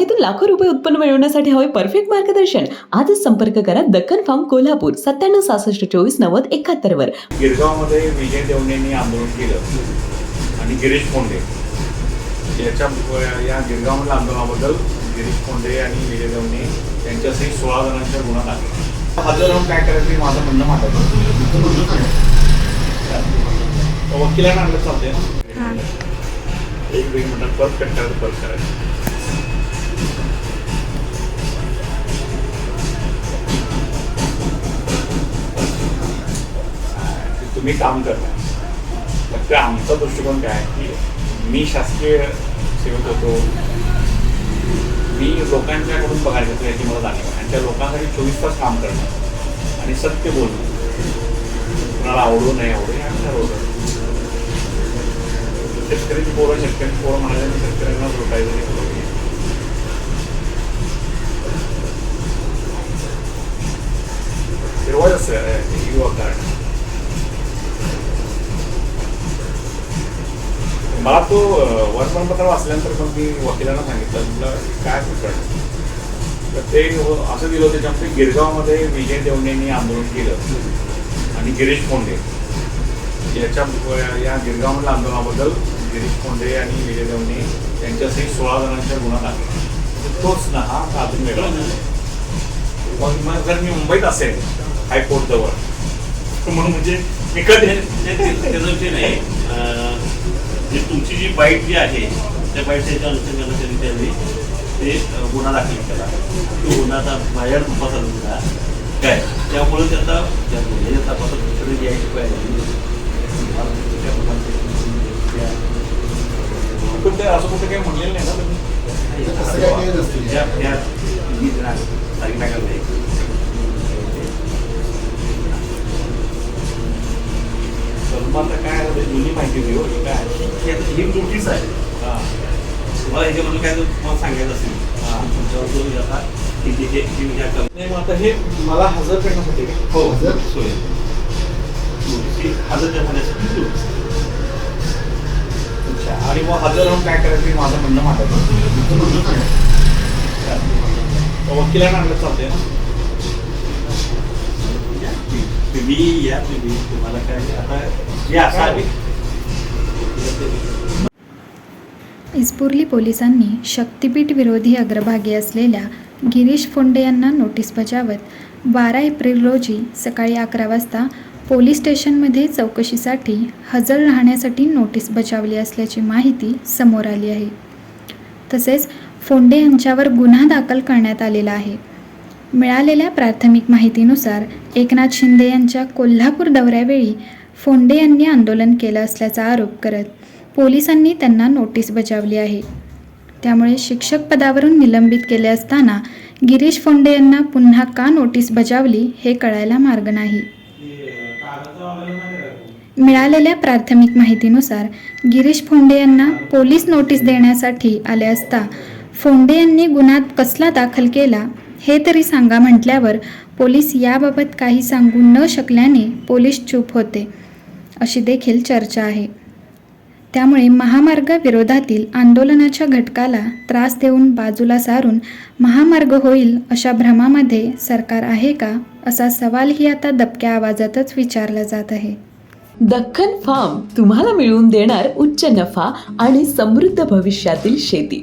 फळबागेतून लाखो रुपये उत्पन्न मिळवण्यासाठी हवे परफेक्ट मार्गदर्शन. आजच संपर्क करा दक्कन फार्म कोल्हापूर सत्त्याण्णव सहासष्ट चोवीस नव्वद एकाहत्तर वर. गिरगावमध्ये विजय देवणेंनी आंदोलन केलं आणि गिरीश फोंडे याच्या या गिरगावमधल्या आंदोलनाबद्दल गिरीश फोंडे आणि विजय देवणे यांच्यासही सोळा जणांच्या गुन्हा दाखल हजर राहून काय करायचं माझं म्हणणं मांडायचं वकिलांना आणलं चालतंय. ना एक वेग मिनिटात परत कट करायचं परत करायचं. तुम्ही काम करता फक्त आमचा दृष्टिकोन काय आहे की मी शासकीय सेवक होतो. मी लोकांच्याकडून पगार घेतो याची मला जाणीव आहे. आणि त्या लोकांसाठी चोवीस तास काम करणं आणि सत्य बोलणं. कुणाला आवडू नाही आवडू हे आम्ही ठरवलं शेतकऱ्याची पोरं शेतकऱ्याची पोरं म्हणाले शेतकऱ्यांना लुटायचं नाही. ठरवलं. It was मला तो वर्तमानपत्र वाचल्यानंतर पण मी वकिलांना सांगितलं तुला काय प्रकरण तर ते असं दिलं त्याच्यामध्ये गिरगावमध्ये विजय देवणेंनी आंदोलन केलं आणि गिरीश कोंडे. याच्या या गिरगावमधल्या आंदोलनाबद्दल गिरीश कोंडे आणि विजय देवणे यांच्यासही सोळा जणांच्या गुन्हा दाखल तोच ना हा अजून वेगळा. मग मग जर मी मुंबईत असेल हायकोर्ट जवळ तर म्हणून म्हणजे मी नाही अं, जी तुमची जी बाईट जी आहे त्या बाईटच्या अनुषंगाने त्यांनी त्यावेळी ते गुन्हा दाखल केला. तो गुन्हा आता बाहेर तपासात गुन्हा काय? त्यामुळे त्याचा त्या गुन्ह्याच्या तपासात दुसरं जे आहे ते पाहिजे असं कुठं काही म्हणलेलं नाही ना तुम्ही तसं काही नाही नसतं. त्या त्या जी जरा तारीख टाकायला नाही. तर मग आता काय आता ते जुनी माहिती देऊ काय? ही नोटीस आहे. तुम्हाला ह्याच्याबद्दल काय तुम्हाला सांगायचं असेल? हा. तुमच्यावर जो आता. जी- ह्या कं- नाही मग आता मला हजर करण्यासाठी? हो हजर? सोय. नोटीस हजर करण्यासाठी नोटीस. अच्छा आणि मग हजर राहून काय करायचं माझं म्हणणं मांडायचं वकिलांना आणलं चालतंय ना? या, तुम्ही या तुम्ही तुम्हाला काय आता जे असावे इस्पुर्ली पोलिसांनी शक्तीपीठ विरोधी अग्रभागी असलेल्या गिरीश फोंडे यांना नोटीस बजावत बारा एप्रिल रोजी सकाळी अकरा वाजता पोलीस स्टेशनमध्ये चौकशीसाठी हजर राहण्यासाठी नोटीस बजावली असल्याची माहिती समोर आली आहे. तसेच फोंडे यांच्यावर गुन्हा दाखल करण्यात आलेला आहे. मिळालेल्या प्राथमिक माहितीनुसार एकनाथ शिंदे यांच्या कोल्हापूर दौऱ्यावेळी फोंडे यांनी आंदोलन केलं असल्याचा आरोप करत पोलिसांनी त्यांना नोटीस बजावली आहे. त्यामुळे शिक्षक पदावरून निलंबित केले असताना गिरीश फोंडे यांना पुन्हा का नोटीस बजावली हे कळायला मार्ग नाही. मिळालेल्या प्राथमिक माहितीनुसार गिरीश फोंडे यांना पोलीस नोटीस देण्यासाठी आले असता फोंडे यांनी गुन्हा कसला दाखल केला हे तरी सांगा म्हटल्यावर पोलीस याबाबत काही सांगू न शकल्याने पोलीस चूप होते. अशी देखील चर्चा आहे. त्यामुळे महामार्ग विरोधातील आंदोलनाच्या घटकाला त्रास देऊन बाजूला सारून महामार्ग होईल अशा भ्रमामध्ये सरकार आहे का असा सवालही आता दबक्या आवाजातच विचारला जात आहे. दख्खन फार्म तुम्हाला मिळवून देणार उच्च नफा आणि समृद्ध भविष्यातील शेती.